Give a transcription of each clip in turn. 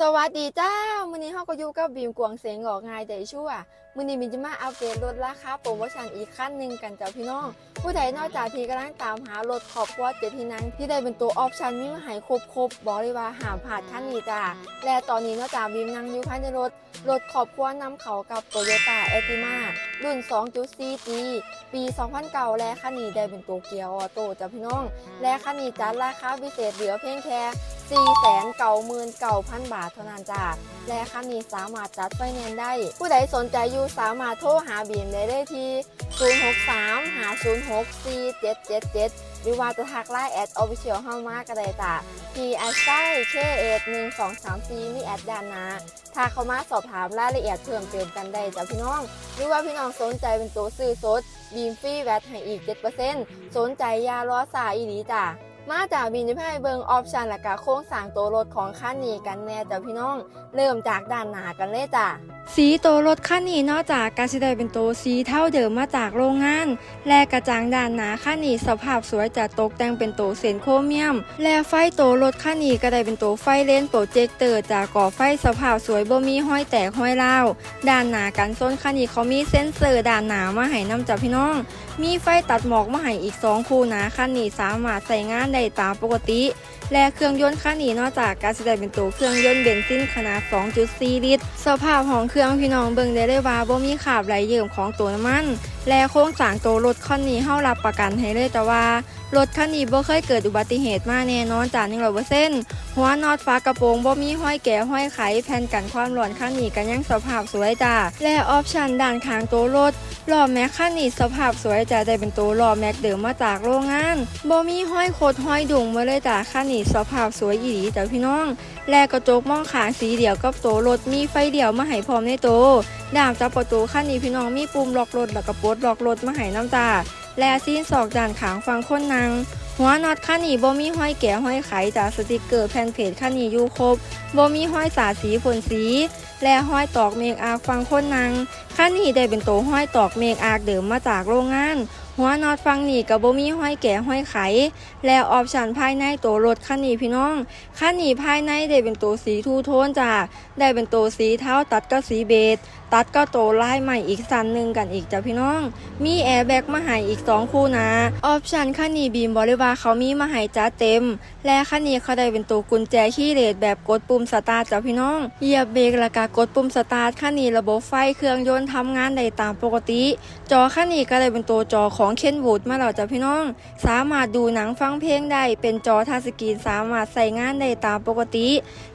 สวัสดีจ้ามื้อนี้เฮาก็อยู่กับบีมกวงเสียงออกงายแต่ชั่ว มื้อนี้บีมจะมาอัปเดตลดราคาโปรโมชั่นอีกขั้นหนึ่งกันจ้าพี่น้อง ผู้ใดนอกจากที่กำลังตามหารถครอบคัวเจ็ดที่นั่งที่ได้เป็นตัวออปชั่นมีมาให้ครบครบๆบอกเลยว่าหามพลาดขั้นนี้จ้าและตอนนี้นอกจากบีมนั่งอยู่ภายในรถรถครอบครัวนำเขากับ Toyota a t i m a รุ่น 2.4G ปี 2009 และคันนี้ได้เป็นตัวเกียร์ออโต้จ้าพี่น้อง และคันนี้จัดราคาพิเศษเหลือเพียงแค่499,000 บาทเท่านั้นจ้าและคันนี้สามารถจัดไฟแนนซ์ได้ ผู้ใดสนใจอยู่สามารถโทรหาบีมได้เลยที่ 063 506 4777 หรือว่าจะทักไลน์แอดออฟฟิเชียลเข้ามาก็ได้จ้า P S I K 1 1 2 3 4มีแอดดานนาถ้าเขามาสอบถามรายละเอียดเพิ่มเติมกันได้จ้าพี่น้อง หรือว่าพี่น้องสนใจเป็นตัวซื้อสดบีมฟรีแวตให้อีก 7%สนใจยาล้อสายอีหลีจ้ามาจากบินจะให้เบิงออปชันและกะโค้งสางตัวรถของคันนี้กันแน่จ้ะพี่น้อง เริ่มจากด้านหน้ากันเลยจ้ะสีตัวรถคันนี้นอกจากการแสดงเป็นตัวสีเท่าเดิมมาจากโรงงาน และกระจังด้านหน้าคันนี้สภาพสวยจะตกแต่งเป็นตัวเซนโครเมียม และไฟตัวรถคันนี้ก็ได้เป็นตัวไฟเลนโปรเจคเตอร์จากก่อไฟสภาพสวยบ่มีห้อยแตกห้อยเล่าด้านหน้ากันส้นคันนี้เขามีเซ็นเซอร์ด้านหน้ามาให้นำจ้ะพี่น้อง มีไฟตัดหมอกมาให้อีก 2 คู่นะคันนี้สามารถใส่งานได้ตามปกติและเครื่องยนต์คันนี้นอกจากการแสดงเป็นตัวเครื่องยนต์เบนซินขนาด 2.4 ลิตร สภาพของเครื่องพี่น้องเบิ่งได้เลยว่าบ่มีขาบไหลเยิ่มของตัวน้ำมัน และโค้งสร้างตัวรถคันนี้เฮารับประกันให้เลยแต่ว่า รถคันนี้บ่เคยเกิดอุบัติเหตุมาแน่นอนจ้า100%หัวน็อตฝากระโปรงบ่มีห้อยแก่ห้อยไขแผ่นกันความร้อนคันนี้ก็ยังสภาพสวยจ้าและออปชั่นด้านข้างตัวรถล้อแม็กคันนี้สภาพสวยจะได้เป็นตัวล้อแม็กเดิมมาจากโรงงานบ่มีห้อยโคดห้อยดุงมาเลยจ้ะคันนี้สภาพสวยอีหลีจ้ะพี่น้อง และกระจกมองขางสีเดียวกับตัวรถมีไฟเดียวมาให้พร้อมในตัวดามจับประตูคันนี้พี่น้องมีปุ่มล็อกรถแล้วก็ปลดล็อกรถมาให้น้ำจ้า และซีนศอกด้านขางฟังคนนางหัวน็อตคันนี้บ่มีห้อยแก่ห้อยไขจากสติกเกอร์แผ่นเพจคันนี้อยู่ครบบ่มีห้อยสาสีฝนสี และห้อยตอกเมกอาฟังคนนางคันนี้ได้เป็นตัวห้อยตอกเมกอาเดิมมาจากโรงงานหัวน็อตฟังหนีกับโบมีห้อยแก่ห้อยไข และออปชันภายในตัวรถคันนี้พี่น้องคันนี้ภายในได้เป็นตัวสีทูโทนจ้ะได้เป็นตัวสีเท้าตัดกับสีเบจ ตัดก็โตวลายใหม่อีกสันหนึ่งกันอีกจ้ะพี่น้อง มีแอร์แบ็กมาให้อีก 2 คู่นะออปชันคันนี้บีมบริวาเขามีมาให้จ้าเต็ม และคันนี้เขาได้เป็นตัวกุญแจขี้เล็กแบบกดปุ่มสตาร์ทจ้ะพี่น้องเหยียบเบรกแล้วก็กดปุ่มสตาร์ทคันนี้ระบบไฟเครื่องยนต์ทำงานได้ตามปกติ จอคันนี้ก็ได้เป็นตัวจอของเคนวูดมาแล้วจ้ะพี่น้อง สามารถดูหนังฟังเพลงได้เป็นจอทัชสกรีนสามารถใส่งานได้ตามปกติ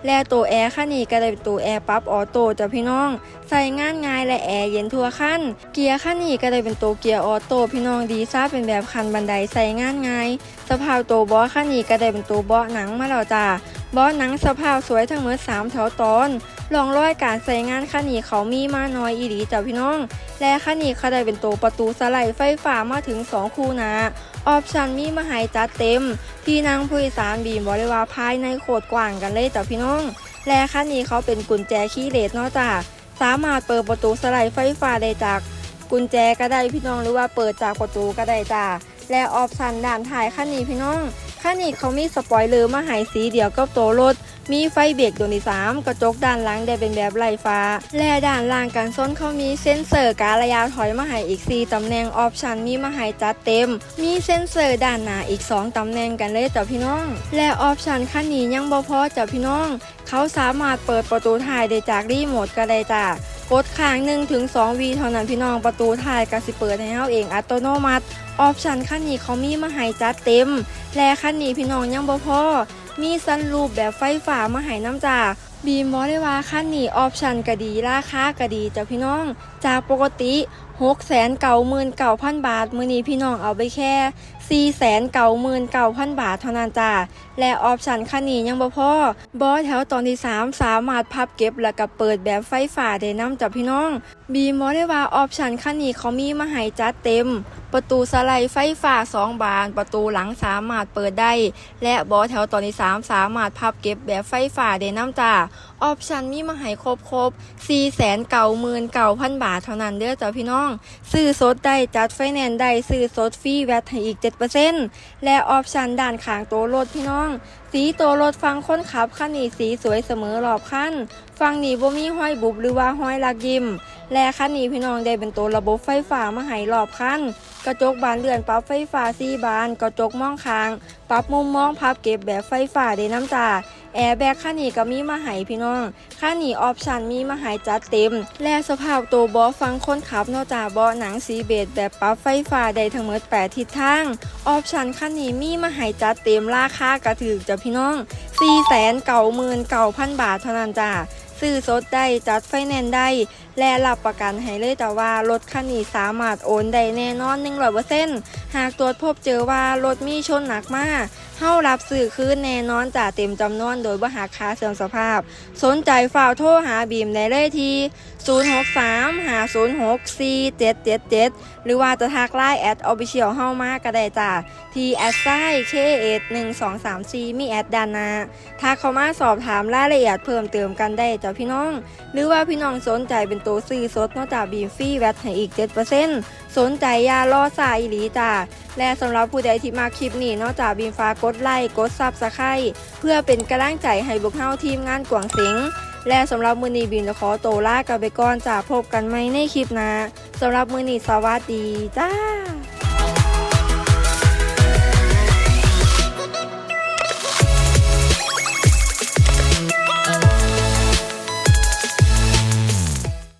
และตัวแอร์คันนี้ก็ได้เป็นตัวแอร์ปั๊บออโต้จ้ะพี่น้องใส่งานง่ายและแอร์เย็นทั่วคันเกียร์คันนี้ก็ได้เป็นตัวเกียร์ออโต้พี่น้องดีซ่าเป็นแบบคันบันไดใส่งานง่ายสภาพตัวเบาะคันนี้ก็ได้เป็นตัวเบาะหนังมาแล้วจ้ะเบาะหนังสภาพสวยทั้งหมด3แถวตอนรองร้อยการใส่งานคันนี้เขามีมาน้อยอีหลีจ้ะพี่น้อง และคันนี้เขาได้เป็นตัวประตูสไลด์ไฟฟ้ามาถึง 2 คู่หนะออปชันมีมาให้จัดเต็มพี่นางผู้โดยสารบีมบอกเลยว่าภายในโคตรกว้างกันเลยจ้ะพี่น้อง และคันนี้เขาเป็นกุญแจคีย์เลสเนาะจ้ะ สามารถเปิดประตูสไลด์ไฟฟ้าได้จากกุญแจก็ได้พี่น้องหรือว่าเปิดจากประตูก็ได้จ้าและออปชันด้านท้ายขั้นนี้พี่น้อง คันนี้เขามีสปอยเลอร์มาให้สีเดียวกับตัวรถ มีไฟเบรกดวงที่สามกระจกด้านหลังได้เป็นแบบไร้ฟ้า และด้านล่างกันส้นเขามีเซ็นเซอร์การระยะถอยมาให้อีก 4 ตำแหน่งออปชันมีมาให้จัดเต็ม มีเซ็นเซอร์ด้านหน้าอีก 2 ตำแหน่งกันเลยจ้ะพี่น้อง และออปชันคันนี้ยังบ่พอจ้ะพี่น้อง เขาสามารถเปิดประตูท้ายได้จากรีโมทก็ได้จ้ะ กดค้าง1ถึง2วีเท่านั้นพี่น้องประตูถ่ายก็สิเปิดให้เฮาเองอัตโนมัติออปชันขั้นนี้เขามีมาให้จัดเต็ม และคันนี้พี่น้องยังบ่พอมีสันรูปแบบไฟฟ้ามาให้น้ำจ่า บีมบอกได้ว่าคันนี้ออปชันก็ดีราคาก็ดีจ้ะพี่น้อง จากปกติ6 9 9 9 0 0บาท มื้อนี้พี่น้องเอาไปแค่4 9 9 9 0 0บาทเท่านั้นจ้าและออปชันคันนี้ยังบ่พอบอแถวตอนที่ 3 สามารถพับเก็บแล้วก็เปิดแบบไฟฟ้าได้นำจ้ะพี่น้อง บีมบอกได้ว่าออปชันคันนี้เขามีมาให้จัดเต็ม ประตูสไลด์ไฟฟ้า2บาน ประตูหลังสามารถเปิดได้ และบาะแถวตอนที่3สามารถพับเก็บแบบไฟฟ้าได้น้ำจ้าออปชันมีมาให้ครบครบ4 9 9 9 0 0 0บาทเท่านั้นเด้อจ้าพี่น้อง ซื้อสดได้จัดไฟแนนซ์ได้ซื้อสดฟรีแวตให้อีก7%และออปชันด้านข้างตัวรถพี่น้องสีตัวรถฟังคนขับขันนี้สีสวยเสมอรอบขั้นฟังนี้บ่มีห้อยบุบหรือว่าห้อยลักยิมและขันนี้พี่น้องได้เป็นตัวระบบไฟฟ้ามาให้รอบขั้นกระจกบานเลื่อนปรับไฟฟ้าสี่บาน กระจกมองคาง ปรับมุมมองพับเก็บแบบไฟฟ้าได้น้ำตา แอร์แบ็กคันนี้ก็มีมาให้พี่น้องคันนี้ออปชันมีมาให้จัดเต็ม และสภาพตัวเบาะฟังคนขับนอกจากเบาะหนังสีเบจแบบปรับไฟฟ้าได้ทั้งหมด8ทิศทางออปชันคันนี้มีมาให้จัดเต็มราคากระถือจ้ะพี่น้อง4,99,000 บาทเท่านั้นจ้าซื้อสดได้จัดไฟแนนซ์ได้ และรับประกันให้เลยแต่ว่ารถคันนี้สามารถโอนได้แน่นอน100%หากตรวจพบเจอว่ารถมีชนหนักมาก เฮารับสื่อคืนแน่นอนจ่าเต็มจำนวนโดยบ่หักค่าเสื่อมสภาพ สนใจฝ่าวโทรหาบีมได้เลยที่ 063 506 4777 หรือว่าจะทักไลน์แอดออฟฟิเชียลเฮามาก็ได้จ้าที่แอดไซเคเอ1234มีแอดดานนาทักเข้ามาสอบถามรายละเอียดเพิ่มเติมกันได้จ้าพี่น้อง หรือว่าพี่น้องสนใจเป็นตัวซื้อสดนอกจากบีมฟรีแวตให้อีก7% สนใจยาล่อสายอีหลีจ้าและสำหรับผู้ใดที่มาคลิปนี้นอกจากบีมฟ้ากดไลค์กดซับสไครต์เพื่อเป็นกำลังใจให้บุกเฮาทีมงานกวางเสียงและสำหรับมือนีบีมจะขอโตวลากับไปก่อนจ้าพบกันไหมในคลิปนะสำหรับมือนีสวัสดีจ้า